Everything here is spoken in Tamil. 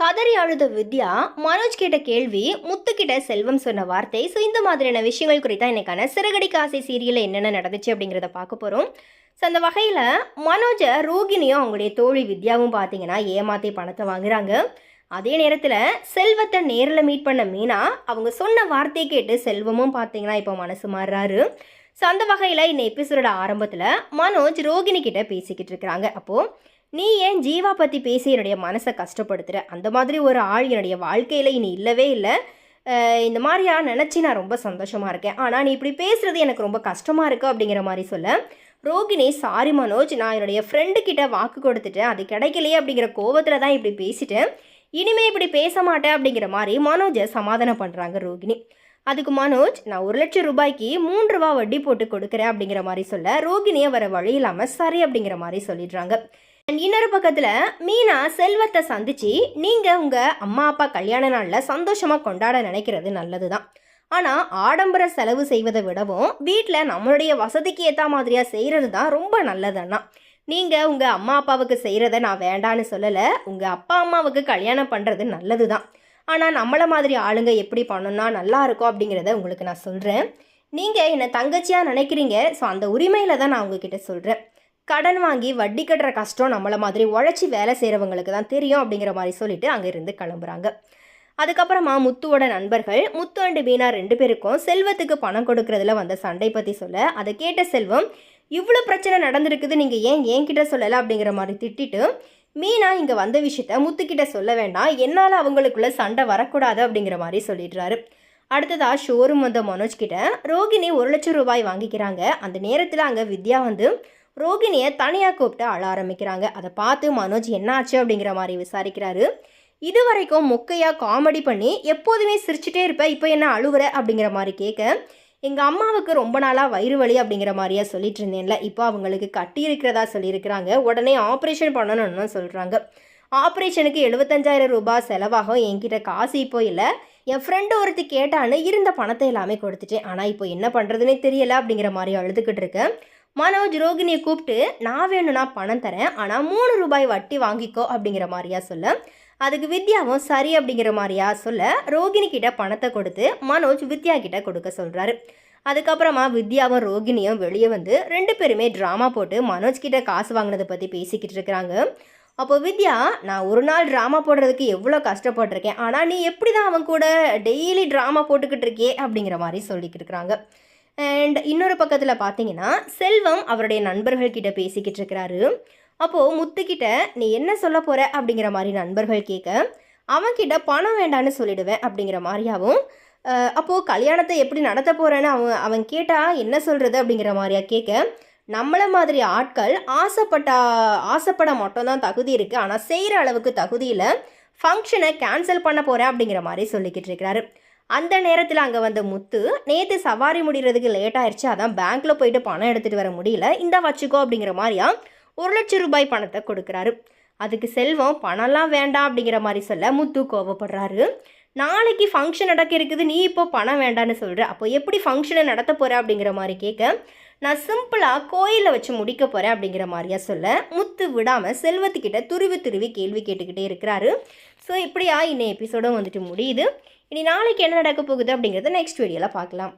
கதறி அழுத வித்யா மனோஜ் கேட்ட கேள்வி முத்துக்கிட்ட செல்வம் சொன்ன வார்த்தை. ஸோ இந்த மாதிரியான விஷயங்கள் குறித்தா இன்னைக்கான சிறகடி காசை சீரியலில் என்னென்ன நடந்துச்சு அப்படிங்கிறத பார்க்க போகிறோம் ஸோ அந்த வகையில் மனோஜை ரோகிணியும் அவங்களுடைய தோழி வித்யாவும் பார்த்தீங்கன்னா ஏமாத்தி பணத்தை வாங்குறாங்க. அதே நேரத்தில் செல்வத்தை நேரில் மீட் பண்ண மீனா அவங்க சொன்ன வார்த்தையை கேட்டு செல்வமும் பார்த்தீங்கன்னா இப்போ மனசு மாறுறாரு. ஸோ அந்த வகையில் இந்த எபிசோட ஆரம்பத்தில் மனோஜ் ரோகிணி கிட்ட பேசிக்கிட்டு இருக்கிறாங்க. அப்போது நீ ஏன் ஜீவா பற்றி பேசி என்னுடைய மனசை கஷ்டப்படுத்துகிற அந்த மாதிரி ஒரு ஆள் என்னுடைய வாழ்க்கையில் இனி இல்லவே இல்லை. இந்த மாதிரியா நினச்சி நான் ரொம்ப சந்தோஷமாக இருக்கேன். ஆனால் நீ இப்படி பேசுகிறது எனக்கு ரொம்ப கஷ்டமாக இருக்கு அப்படிங்கிற மாதிரி சொல்ல. ரோகிணி சாரி மனோஜ் நான் என்னுடைய ஃப்ரெண்டுக்கிட்ட வாக்கு கொடுத்துட்டேன். அது கிடைக்கலையே அப்படிங்கிற கோவத்தில் தான் இப்படி பேசிட்டேன். இனிமே இப்படி பேச மாட்டேன் அப்படிங்கிற மாதிரி மனோஜை சமாதானம் பண்ணுறாங்க ரோகிணி. அதுக்கு மனோஜ் நான் ஒரு லட்சம் ரூபாய்க்கு மூன்று ரூபா வட்டி போட்டு கொடுக்குறேன் அப்படிங்கிற மாதிரி சொல்ல ரோகிணியை வர வழி இல்லாமல் சரி அப்படிங்கிற மாதிரி சொல்லிடுறாங்க. இன்னொரு பக்கத்தில் மீனா செல்வத்தை சந்திச்சு நீங்கள் உங்கள் அம்மா அப்பா கல்யாண நாளில் சந்தோஷமாக கொண்டாட நினைக்கிறது நல்லது தான் ஆனால் ஆடம்பர செலவு செய்வதை விடவும் வீட்டில் நம்மளுடைய வசதிக்கு ஏற்ற மாதிரியாக செய்கிறது தான் ரொம்ப நல்லதுன்னா. நீங்கள் உங்கள் அம்மா அப்பாவுக்கு செய்கிறத நான் வேண்டான்னு சொல்லலை உங்கள் அப்பா அம்மாவுக்கு கல்யாணம் பண்ணுறது நல்லது தான் ஆனால் நம்மளை மாதிரி ஆளுங்க எப்படி பண்ணணும்னா நல்லா இருக்கும் அப்படிங்கிறத உங்களுக்கு நான் சொல்கிறேன் நீங்கள் என்னை தங்கச்சியாக நினைக்கிறீங்க ஸோ அந்த உரிமையில் தான் நான் உங்ககிட்ட சொல்கிறேன் கடன் வாங்கி வட்டி கட்டுற கஷ்டம் நம்மளை மாதிரி உழைச்சி வேலை செய்கிறவங்களுக்கு தான் தெரியும் அப்படிங்கிற மாதிரி சொல்லிட்டு அங்கேருந்து கிளம்புறாங்க. அதுக்கப்புறமா முத்துவோட நண்பர்கள் முத்து அண்டு மீனா ரெண்டு பேருக்கும் செல்வத்துக்கு பணம் கொடுக்கறதுல வந்த சண்டை பற்றி சொல்ல அதை கேட்ட செல்வம் இவ்வளோ பிரச்சனை நடந்திருக்குது நீங்கள் ஏன் என்கிட்ட சொல்லலை? அப்படிங்கிற மாதிரி திட்டிட்டு மீனா இங்கே வந்த விஷயத்த முத்துக்கிட்ட சொல்ல வேண்டாம். என்னால் அவங்களுக்குள்ள சண்டை வரக்கூடாது அப்படிங்கிற மாதிரி சொல்லிடுறாரு. அடுத்ததா ஷோரூம் வந்த மனோஜ் கிட்ட ரோகிணி ஒரு லட்சம் ரூபாய் வாங்கிக்கிறாங்க. அந்த நேரத்தில் அங்கே வித்யா வந்து ரோகிணியை தனியாக கூப்பிட்டு அழ ஆரம்பிக்கிறாங்க. அதை பார்த்து மனோஜ் என்னாச்சு அப்படிங்கிற மாதிரி விசாரிக்கிறாரு. இது வரைக்கும் மொக்கையாக காமெடி பண்ணி எப்போதுமே சிரிச்சிட்டே இருப்ப இப்போ என்ன அழுவுற அப்படிங்கிற மாதிரி கேட்க எங்கள் அம்மாவுக்கு ரொம்ப நாளாக வயிறு வலி அப்படிங்கிற மாதிரியா சொல்லிட்டு இருந்தேன்ல. இப்போ அவங்களுக்கு கட்டி இருக்கிறதா சொல்லியிருக்கிறாங்க. உடனே ஆப்ரேஷன் பண்ணணும்னு சொல்கிறாங்க ஆப்ரேஷனுக்கு எழுபத்தஞ்சாயிரம் ரூபாய் செலவாகும். என்கிட்ட காசு இப்போ இல்லை. என் ஃப்ரெண்டு ஒருத்தி கேட்டான்னு இருந்த பணத்தை எல்லாமே கொடுத்துட்டேன். ஆனால் இப்போ என்ன பண்ணுறதுனே தெரியல அப்படிங்கிற மாதிரி அழுதுகிட்டு இருக்கேன் மனோஜ் ரோகிணியை கூப்பிட்டு நான் வேணும்னா பணம் தரேன் ஆனால் மூணு ரூபாய் வட்டி வாங்கிக்கோ அப்படிங்கிற மாதிரியா சொல்ல. அதுக்கு வித்யாவும் சரி அப்படிங்கிற மாதிரியா சொல்ல ரோகிணி கிட்ட பணத்தை கொடுத்து மனோஜ் வித்யா கிட்ட கொடுக்க சொல்கிறாரு அதுக்கப்புறமா வித்யாவும் ரோகிணியும் வெளியே வந்து ரெண்டு பேருமே ட்ராமா போட்டு மனோஜ் கிட்ட காசு வாங்கினதை பற்றி பேசிக்கிட்டு இருக்கிறாங்க. அப்போ வித்யா நான் ஒரு நாள் ட்ராமா போடுறதுக்கு எவ்வளோ கஷ்டப்பட்டிருக்கேன் ஆனால் நீ எப்படி தான் அவன் கூட டெய்லி ட்ராமா போட்டுக்கிட்டு இருக்கியே அப்படிங்கிற மாதிரி சொல்லிக்கிட்டு இருக்கிறாங்க. அண்ட் இன்னொரு பக்கத்தில் பார்த்தீங்கன்னா செல்வம் அவருடைய நண்பர்கள்கிட்ட பேசிக்கிட்டு இருக்கிறாரு. அப்போது முத்துக்கிட்ட நீ என்ன சொல்ல போகிற அப்படிங்கிற மாதிரி நண்பர்கள் கேட்க அவன்கிட்ட பணம் வேண்டான்னு சொல்லிடுவேன் அப்படிங்கிற மாதிரியாவும் அப்போது கல்யாணத்தை எப்படி நடத்த போகிறேன்னு அவன் அவன் கேட்டால் என்ன சொல்கிறது அப்படிங்கிற மாதிரியா கேட்க நம்மளை மாதிரி ஆட்கள் ஆசைப்பட்டா ஆசைப்பட மட்டும்தான் தகுதி இருக்குது ஆனால் செய்கிற அளவுக்கு தகுதியில் ஃபங்க்ஷனை கேன்சல் பண்ண போகிறேன் அப்படிங்கிற மாதிரி சொல்லிக்கிட்டு இருக்கிறாரு. அந்த நேரத்தில் அங்கே வந்த முத்து நேற்று சவாரி முடிகிறதுக்கு லேட் ஆயிடுச்சு அதான் பேங்க்கில் போயிட்டு பணம் எடுத்துகிட்டு வர முடியல. இந்த வச்சுக்கோ அப்படிங்கிற மாதிரியா ஒரு லட்சம் ரூபாய் பணத்தை கொடுக்குறாரு. அதுக்கு செல்வம் பணம்லாம் வேண்டாம் அப்படிங்கிற மாதிரி சொல்ல முத்து கோவப்படுறாரு. நாளைக்கு ஃபங்க்ஷன் நடக்க இருக்குது. நீ இப்போ பணம் வேண்டான்னு சொல்கிற அப்போ எப்படி ஃபங்க்ஷனை நடத்த போகிற அப்படிங்கிற மாதிரி கேட்க நான் சிம்பிளாக கோயிலில் வச்சு முடிக்க போகிறேன் அப்படிங்கிற மாதிரியா சொல்ல முத்து விடாமல் செல்வத்துக்கிட்ட துருவி துருவி கேள்வி கேட்டுக்கிட்டே இருக்கிறாரு. ஸோ இப்படியா இன்னும் எபிசோடும் வந்துட்டு முடியுது. இனி நாளைக்கு என்ன நடக்க போகுது அப்படிங்கிறத நெக்ஸ்ட் வீடியோவில் பார்க்கலாம்.